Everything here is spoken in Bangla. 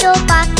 to pack